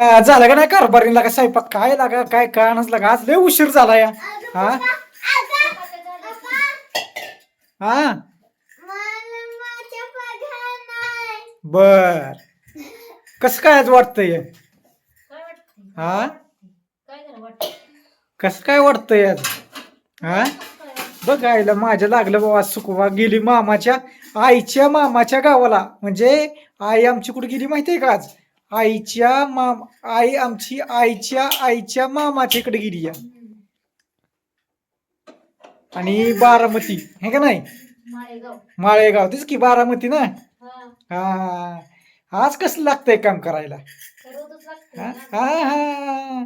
झालं का नाही कारभारी लागा स्वयंपाक? काय लागा काय कानच लागा? आज लय उशीर झाला या हा? हा? बर. कसं काय आज वाटतंय? हा? कसं काय वाटतंय आज? हा? बघायला माझ्या लागलं बाबा सुखवा गेली मामाच्या आईच्या मामाच्या गावाला. म्हणजे आई आमची कुठे गेली माहितीये का आज? आईच्या माम आई आमची आईच्या आईच्या मामाच्या इकडे गेली या. आणि बारामती हे का नाही? माळेगाव. तेच की बारामती ना? हा. आज कसं लागतंय काम करायला? हा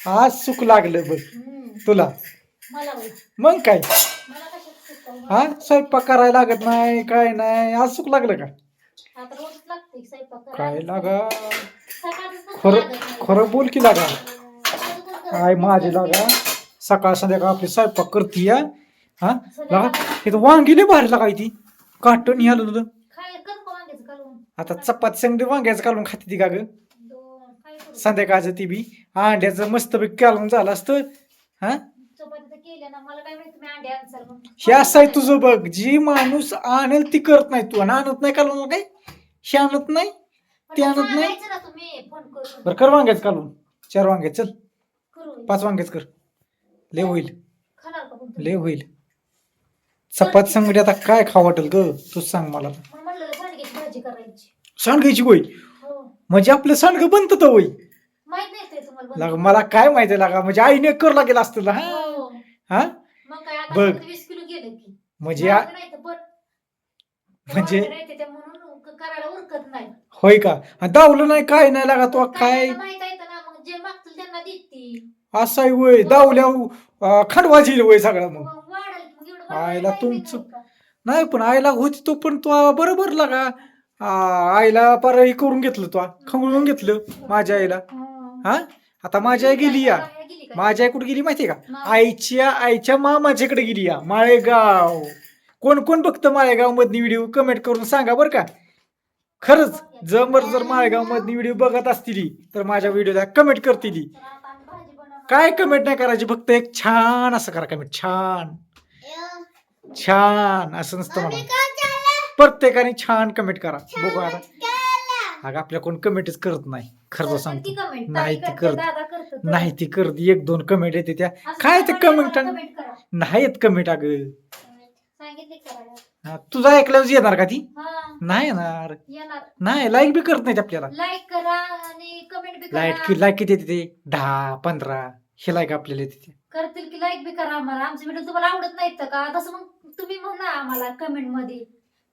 आज सुख लागलं बघ तुला. मग काय? हा स्वयंपाक करायला लागत नाही काय नाही. आज सुख लागलं का? काय लागा? खरं खरं बोल की लागा. काय माझे लागा? सकाळ संध्याकाळ आपली स्वयंपाक करती या हा? लागा. इथं वांगी लय भारी लागाय ती. काटून यालं तुझं. आता चपाती संगडी वांग्याचं काढून खाते ती का ग संध्याकाळचं ती बी. अंड्याचं मस्त कालून झालं असतं हा? हे असं आहे तुझं बघ जी माणूस आणेल ती करत नाही तू आणि आणत नाही कालून काय? हे आणत नाही? ते आणत नाही? बरं कर वांग्याच कालून. चार वांग्याच चल. पाच वांग्याच कर. लय होईल. लय होईल. चपात संगडी आता काय खावं वाटेल ग? तूच सांग मला. भाजी करायची. सांडगायची होय? हो. म्हणजे आपलं सांडगं बनतं तर होय. माहीत नाही ते तुम्हाला लागा बनवता. मला काय माहिती लागा? म्हणजे आईने कर लागेल असतं हा? हो. हा? मग काय आता बघ. फक्त वीस किलो गेलं की. म्हणजे आ- मागं नाही तर बरं. म्हणजे- नाही तर म्हणून करायला उरकत नाही. होय का? आणि दावलं नाही काय नाही लागा तो काय काय? माहीत आहे ना मग जे मागतील त्यांना देते. असं आहे वय दावल्या खंडवाजी वय सगळा मग. मग वाढेल मग एवढं आईला वाढवायला तुमचं- पाहिजे नाही नाही पण आईला होती तो पण तो बरोबर लागा. आ, आईला पर हे करून घेतलं तो खंगळून घेतलं माझ्या आईला? हं. हा? आता माझी आई गेली या. काय गेली काय? माझी आई कुठे गेली माहितीये का? मा- आईच्या आईच्या मामाच्याकडे गेली या माळेगाव. कोण कोण बघतं माळेगाव मधनी व्हिडिओ? कमेंट करून सांगा बरं का. खरंच जमर जर माळेगाव मधनी व्हिडिओ बघत असतील तर माझ्या व्हिडिओला कमेंट करतील. काय कमेंट नाही करायची फक्त एक छान असं करा कमेंट छान छान असं नसतं म्हणा प्रत्येकाने छान कमेंट करा बघू आता अगं आपल्या कोण कमेंटच करत नाही खरं सांगतो. नाही ती करते. नाही ती करत एक दोन कमेंट येते त्या काय ते करा. नाही येत कमेंट अगं. हा, तुझा ऐकल्यावर येणार का ती? हा, नाही येणार. येणार. नाही लाईक बी करत नाहीत आपल्याला. लाईक करा आणि कमेंट बी लाईक करा. लाईक किती येते ते? दहा पंधरा. हे लाईक आपल्याला येते ते. करतील की लाईक बी करा आम्हाला. आमचे व्हिडिओ तुम्हाला आवडत नाहीत का? तसं मग तुम्ही म्हणा आम्हाला कमेंटमध्ये.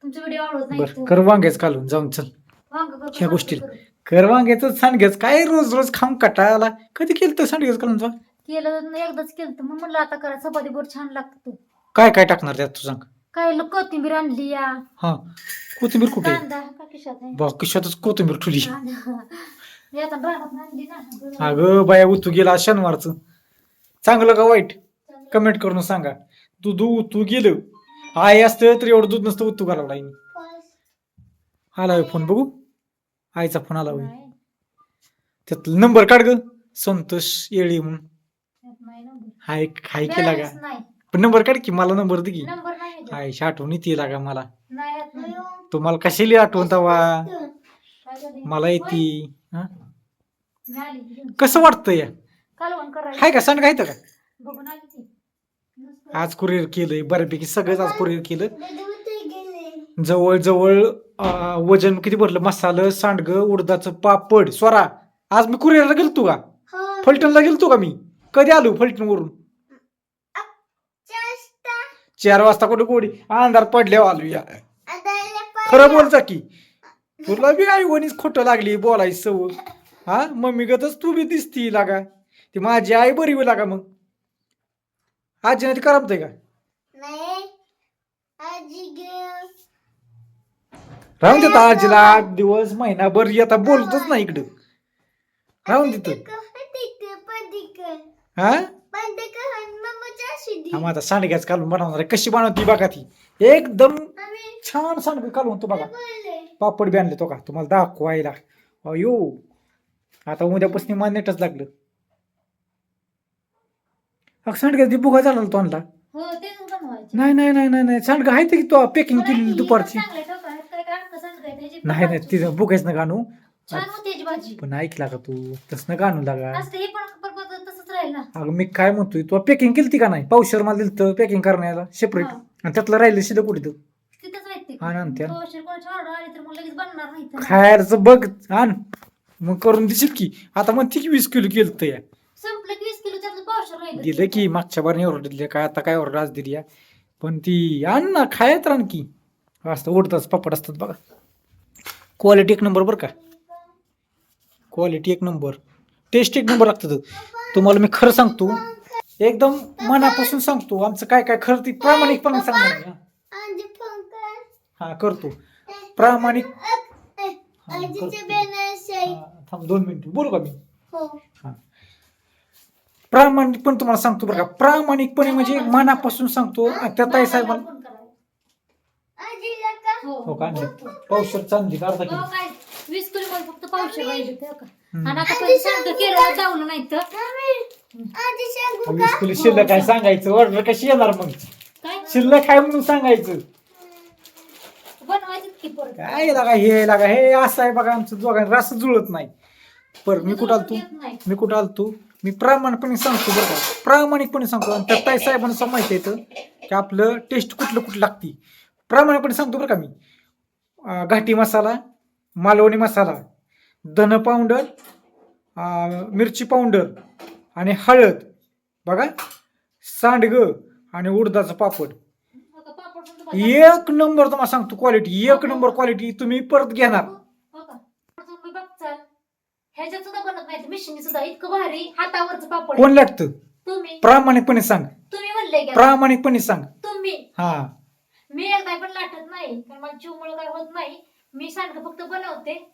तुमचे व्हिडिओ आवडत बरं कर वांग्याच घालून जाऊन चल. वांग ह्या वांग गोष्टीला. करू. कर वांग्याच सांडग्याच काय रोज रोज खाऊन कटाळाला. कधी केलं तर सांडग्याच घालून जा केलं एकदाच केलं तर मग म्हणलं आता करा. चपाती बोर छान लागतं. काय काय टाकणार त्यात तू सांग? काय कोथिंबीर आणली या. हा कोथिंबीर कुठे आहे? कांदा का खिशात आहे? बा किशातच कोथिंबीर ठुली कांदा. मी आता रानात आणली ना. अगं बाया उतू गेला आज शनिवारचं. चांगलं का वाईट? कमेंट करून सांगा. तू दू उतू गेलं. आई असतं तर एवढं दूध नसतं उतू घालावं आईने. आला होय फोन बघू. आईचा फोन आला होय. नाही, त्यात नंबर काढ ग. संतोष येळी म्हणून. त्यात नाही number. हाय हाय केला का? Balance नाही. पण नंबर काढ की मला नंबर दे की. नंबर आईशी आठवण येते लागा मला. नाही येत नाही. तुम्हाला कशाली आठवण तवा काय? मला येते हा? मी आली की घेऊन. कसं वाटतं या कालवण करायचं. हाय का? सांड का का? बघून आली ती. नुसतं. आज कुरिअर केलंय बऱ्यापैकी सगळंच आज कुरिअर केलं. जवळ जवळ अं, वजन किती भरलं? मसाला सांडग उडदाचं पापड स्वरा. आज मी कुरिअरला गेलतो का? फलटणला गेलतो का मी? कधी आलो फलटण वरून चार वाजता कुठे गोडी अंधार पडल्यावर आलो या खरं बोलचा की तुला बी आई वणीच खोटं लागली बोलायची सव हा? मम्मी गतच तू बी दिसती लागा. ती माझी आई बरी होईल लागा मग. आजीने ती करमतंय का? राहून देत आजीला आठ दिवस महिनाभर आता बोलतच नाही इकडं. राहून देत हा? हा मग आता सांडग्याच कालून बनवणार आहे. कशी बनवती बघा ती. एकदम छान सांडग कालून तो बघा. पापड बी आणले तो का? तुम्हाला दाखवायला. अयो. आता उद्यापासून मला नेटच लागलं. अग सांडगा ती बुगा झाला तो आणला. हो बनवायचे. नाही नाही नाही नाही नाही. सांडगा आहे ते की तो पॅकिंग केलेली दुपारची? नाही नाही. तिथं बुगायच ना गाणू छान होती याची भाजी. पण ऐकला का तू? तसं गाणू लागा. असते हे पण पण- पण तसंच राहील ना. अगं मी काय म्हणतोय तू पॅकिंग केली का नाही? पावशर मला दिलं पॅकिंग करण्याला सेपरेट हा. आणि त्यातलं राहिलं शिल्लक कुठे तू. तिथंच राहते आणते. कोणाची ऑर्डर आली तर मग लगेच बनणार नाही तर. खायचं बघ आण. मग करून दिशील की. आता मग ती वीस किलो केलं तर या. संपलं की वीस किलो त्यातलं पावशेर राहिलं. दिलं की मागच्या बारने ऑर्डर दिली. काय आता काय ऑर्डर आज दिली या? पण ती आण ना खायत रान की. असतं उडताच पापड असतात बघा. क्वालिटी एक नंबर बरं का? क्वालिटी एक नंबर टेस्ट एक नंबर लागतं. तुम्हाला मी खरं सांगतो एकदम मनापासून सांगतो आमचं काय काय खरं ती प्रामाणिकपणे सांगणार मी, हा. हा करतो. प्रामाणिक हा. हा, थांब दोन मिनिट. बोलू का मी? हा. प्रामाणिकपणे तुम्हाला सांगतो बरं का. प्रामाणिकपणे म्हणजे मनापासून सांगतो. आणि त्या ताई साहेबांना फोन करायला. हो का? आणलं पावशर चांदी अर्धा हो किलो काय? वीस किलो ते हो का? हम्म. आणि आता पण सांगतो केरळ जाऊन नाही तर? वीस किलो शिल्लक काय सांगायचं? ऑर्डर कशी येणार मग? काय? शिल्लक काय म्हणून सांगायचं. बनवायचं की परत काय लागा हे लागा हे? असं आहे बघा आमचं दोघांना रस जुळत नाही. पर मी कुठं आलतो? येत नाही. मी कुठं आलतो? मी प्रामाणिकपणे सांगतो बरं का. प्रामाणिकपणे सांगतो. आणि त्या ताई साहेबांना माहिती येतं की आपलं टेस्ट कुठलं कुठलं लागते. प्रामाणिकपणे सांगतो बरं का मी. अं, घाटी मसाला मालवणी मसाला धन पावडर मिरची पावडर आणि हळद. बघा सांडग आणि उडदाचं पापड. एक नंबर तुम्हाला सांगतो क्वालिटी एक नंबर क्वालिटी तुम्ही परत घेणार. हो. कोण लागतं? तुम्ही. प्रामाणिकपणे सांग. तुम्ही प्रामाणिकपणे सांग. तुम्ही. हा. मी एकदा पण लाटत नाही कारण मला चिवमुळ काय होत नाही. मी सांडगं फक्त बनवते.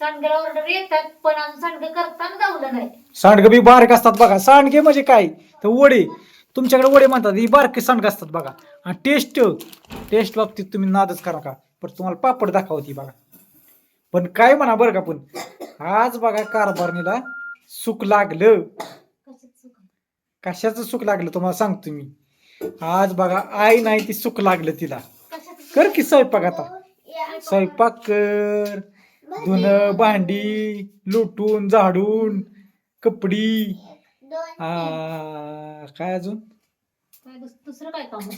सांडग्याला ऑर्डर येतात पण अजून सांडगं करताना जाऊलं नाही. सांडगे बी बारीक असतात बघा. सांडगे म्हणजे काय? तर वडे. तुमच्याकडे वडे म्हणतात ही बारके सांडगे असतात बघा. आणि टेस्ट टेस्ट बाबतीत तुम्ही नादच करा का? पण तुम्हाला पापड दाखवती बघा. पण काय म्हणा बरं का पण आज बघा कारभारणीला सुख लागलं? कशाचं सुख? लागलं तुम्हाला सांगतो मी. आज बघा आई नाही ती सुख लागलं तिला. कर की स्वयंपाक आता. स्वयंपाक कर. धुणं भांडी लुटून झाडून कपडी. आ, काय अजून? काय दुस- दुसरं काय काम आहे?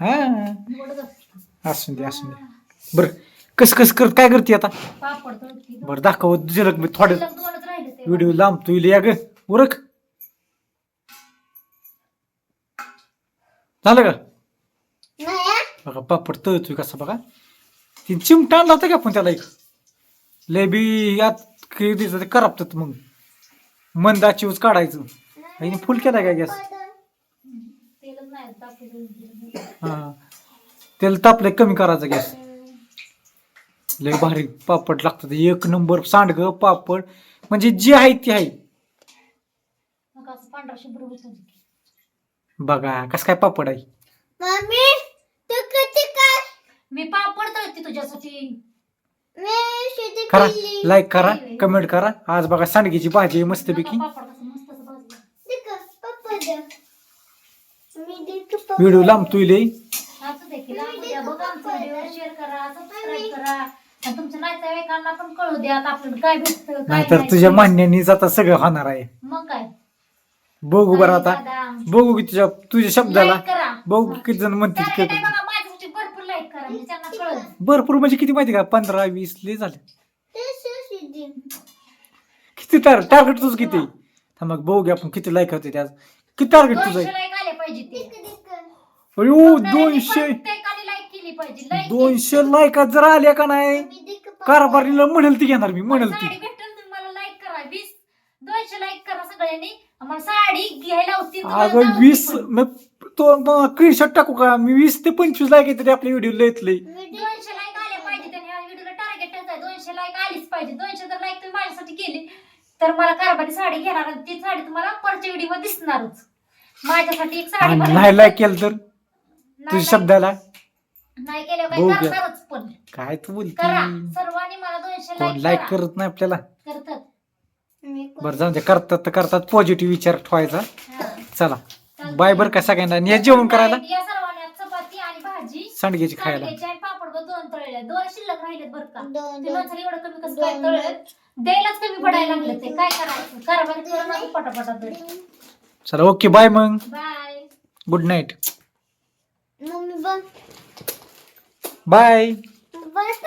हा. असतं. असून दे असून दे. बर कस कस कर काय करते आता? पापड तळती बर दाखव जलक मी थोडं शिल्लक दोनच राहिले ते. व्हिडिओ लांबतो इले या ग उरक. झालं का? बघा पापड तळतोय कसा बघा. ती चिमटा आणला होता का आपण त्याला एक? लय बी यात काही दिसत ते करपतात मग. मंदाची काढायचं. आणि फुल केला काय गॅस? तेलच नाही टाकलं हा. तेल तापलंय कमी करायचा गॅस. लय भारी पापड लागतात. एक नंबर सांडग पापड. म्हणजे जे आहे ते आहे. मग असं पांढरा शुभ्र होतं बघा कस काय पापड आहे. मम्मी तू किती काय मी पापड तळते तुझ्यासाठी. करा लाईक करा कमेंट करा. आज बघा सांडगेची भाजी आहे मस्तपैकी व्हिडिओ लांबतोय लय असं देखील द्या बघा आमचा व्हिडिओ शेअर करा सबस्क्राईब करा. आणि तुमच्या नातेवाईकांना पण कळू द्या आता आपल्याला काय भेटतं काय नाहीतर नाही. तुझ्या म्हणण्यानीच आता सगळं होणार आहे. मग काय? बघू बरं आता. बघू की तुझ्या तुझ्या शब्दाला. बघू किती जण म्हणतील Target की आहे बघा, माझ्यासाठी भरपूर लाईक करा म्हणजे त्यांना कळलं. भरपूर म्हणजे किती माहिती का? पंधरा वीस लय झाले. किती टार टार्गेट तुझं किती? थांब मग बघू की आपण किती लाईक होते त्यात किती टार्गेट तुझं? दोनशे आहे लाईक आले पाहिजे ते. देखा अयो दोनशे. प्रत्येकाने लाईक केली पाहिजे. लाईक दोनशे लाईकात जर आल्या का नाही? कारभारीला म्हणेल ती घेणार मी म्हणेल साडी ती भेटेल तुम्ही मला लाईक करा. वीस दोनशे लाईक करा सगळ्यांनी. साडी घ्यायला होती अगं वीस मग तो स्क्रीनशॉट टाकू का? मी वीस ते पंचवीस लाईक येते आपल्या व्हिडिओ लयत लय मी देखा दोनशे लाईक आले पाहिजे त्याने. ह्या व्हिडिओला टार्गेट आहे. दोनशे लाईक आलीच पाहिजे. दोनशे जर लाईक तुम्ही माझ्यासाठी केली तर मला कारभारी साडी घेणार आणि ती साडी तुम्हाला परच्या व्हिडिओ दिसणारच. माझ्यासाठी एक साडी. नाही लाईक केलं तर? तुझ्या शब्दाला? नाही बघू काय घ्या. करणारच पण. काय तू बोलती? सर्वांनी मला दोनशे लाईक लाईक करा. करत नाही आपल्याला? करतात. बरं जाऊ दे. करतात तर करतात. पॉझिटिव्ह विचार ठेवायचा. हा. चला. बाय बरं का सगळ्यांना. आणि या जेवण करायला? या सर्वांनी आज चपाती आणि भाजी सांडग्याची खायला. सांडग्याची आणि पापड बघ दोन तळले दोन शिल्लक राहिलेत बरं का. दोन- ते दोन. माणसाला एवढं कमी कसं काय दोन- तळलं द्यायलाच कमी पडायला लागलं ते. काय करायचं? कारभार करून नको पटापटा तरी चला ओके बाय मग. बाय. गुड नाईट मम्मी बघ. बाय बस.